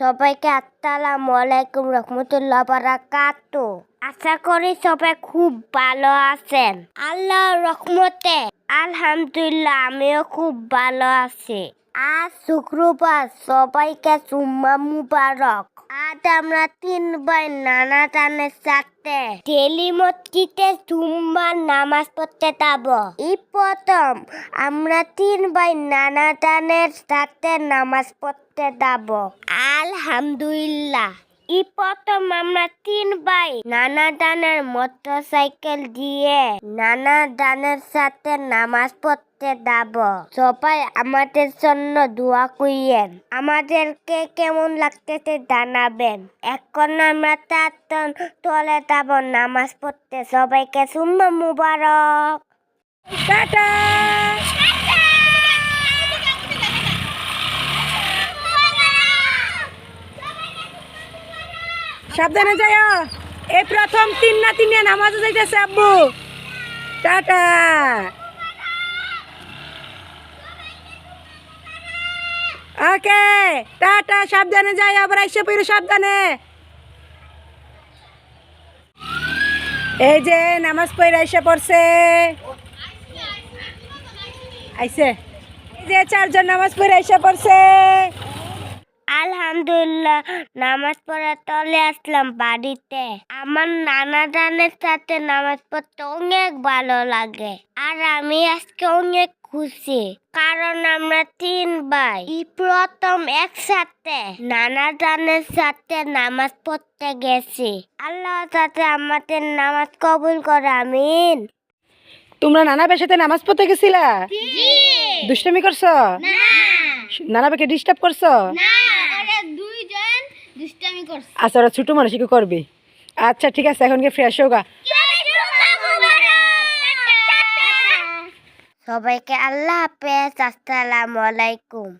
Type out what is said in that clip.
সবাইকে আসসালাম আলাইকুম রহমতুল্লাহ বারাকাত। আশা করি সবাই খুব ভালো আছেন। আল্লাহ রহমতে, আলহামদুলিল্লাহ, আমিও খুব ভালো আছি। আজ শুক্রবার সবাইকে সুম্মা মুবারক। আজ আমরা তিন ভাই নানা টানের সাথে ডেলি মসজিদে জুম্মার নামাজ পড়তে যাব। এই প্রথম আমরা তিন ভাই নানা টানের সাথে নামাজ পড়তে যাব। আলহামদুলিল্লাহ। এই প্রথম আমরা তিন ভাই। নানা দানের মোটর সাইকেল দিয়ে নানা দানের সাথে নামাজ পড়তে যাব। সবাই আমাদের জন্য দোয়া করিয়েন আমাদেরকে কেমন লাগতেছে জানাবেন। এখন আমরা তার তলে যাব নামাজ পড়তে। সবাইকে সুম্মা মুবারক। টাটা। সাবধানে যাইও। এই প্রথম তিন না তিন নামাজে যাইতেছে আব্বু। টাটা। ওকে, টাটা, সাবধানে যাই, আবার এসে পড়ো সাবধানে। এই যে নামাজ পড়ে এসে পড়ছে। আইছে এই যে চারজন নামাজ পড়ে এসে পড়ছে। আলহামদুলিল্লাহ নামাজ পড়ে চলে আসলাম বাড়িতে। আমার নানা দানের সাথে নামাজ পড়তে অনেক ভালো লাগে আর আমি আজকে অনেক খুশি কারণ আমরা তিন ভাই। এই প্রথম একসাথে নানা দানের সাথে নামাজ পড়তে গেছি। আল্লাহ তাতে আমাদের নামাজ কবুল করে আমিন। তোমরা নানা বের সাথে নামাজ পড়তে গেছিলা? দুষ্টামি করছ? নানা বেকে ডিস্টার্ব করছ? করছে আচ্ছা ওরা ছোট মানুষ কি করবে? আচ্ছা ঠিক আছে এখন কি ফ্রেশ হোক সবাইকে আল্লাহ হাফেজ আসসালামু আলাইকুম।